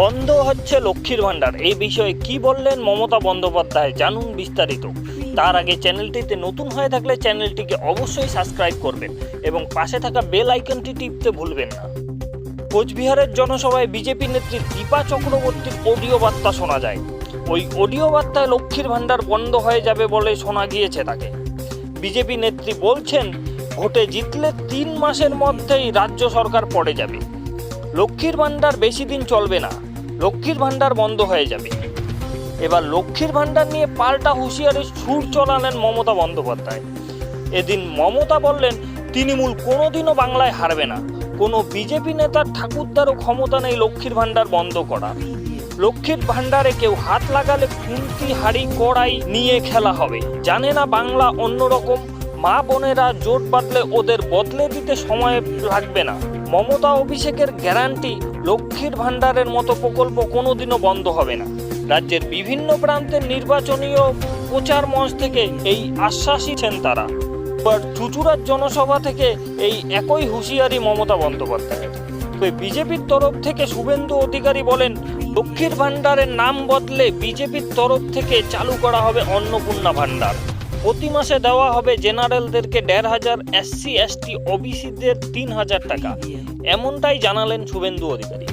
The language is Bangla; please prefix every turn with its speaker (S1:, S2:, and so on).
S1: বন্ধ হচ্ছে লক্ষ্মীর ভাণ্ডার। এই বিষয়ে কি বললেন মমতা বন্দ্যোপাধ্যায় জানুন বিস্তারিত। তার আগে চ্যানেলটিতে নতুন হয়ে থাকলে চ্যানেলটিকে অবশ্যই সাবস্ক্রাইব করবেন এবং পাশে থাকা বেল আইকনটি টিপতে ভুলবেন না। কোচবিহারের জনসভায় বিজেপি নেত্রী দীপা চক্রবর্তীর অডিও বার্তা শোনা যায়। ওই অডিও বার্তায় লক্ষ্মীর ভাণ্ডার বন্ধ হয়ে যাবে বলে শোনা গিয়েছে তাকে। বিজেপি নেত্রী বলছেন, ভোটে জিতলে তিন মাসের মধ্যেই রাজ্য সরকার পড়ে যাবে। লক্ষ্মীর ভাণ্ডার বেশি দিন চলবে না। লক্ষ্মীর ভাণ্ডার বন্ধ হয়ে যাবে। এবার লক্ষ্মীর ভাণ্ডার নিয়ে পাল্টা হুঁশিয়ারি সুর চলালেন মমতা বন্দ্যোপাধ্যায়। এদিন মমতা বললেন, তৃণমূল কোনোদিনও বাংলায় হারবে না। কোনো বিজেপি নেতার ঠাকুরদারও ক্ষমতা নেই লক্ষ্মীর ভাণ্ডার বন্ধ করা লক্ষ্মীর ভাণ্ডারে কেউ হাত লাগালে খুন্তি, হাড়ি, কড়াই নিয়ে খেলা হবে। জানে না বাংলা অন্যরকম। মা বোনেরা জোট বাঁধলে ওদের বদলে দিতে সময় লাগবে না। মমতা অভিষেকের গ্যারান্টি লক্ষ্মীর ভাণ্ডারের মতো প্রকল্প কোনোদিনও বন্ধ হবে না। রাজ্যের বিভিন্ন প্রান্তের নির্বাচনীয় প্রচার মঞ্চ থেকে এই আশ্বাসই ছেন তারা। এবার চুচুড়ার জনসভা থেকে এই একই হুঁশিয়ারি মমতা বন্দ্যোপাধ্যায়ের। তবে বিজেপির তরফ থেকে শুভেন্দু অধিকারী বলেন, লক্ষ্মীর ভাণ্ডারের নাম বদলে বিজেপির তরফ থেকে চালু করা হবে অন্নপূর্ণা ভাণ্ডার। প্রতি মাসে দেওয়া হবে জেনারেলদেরকে দেড় হাজার এসসি এসটি ওবিসিদের তিন হাজার টাকা। এমনটাই জানালেন শুভেন্দু অধিকারী।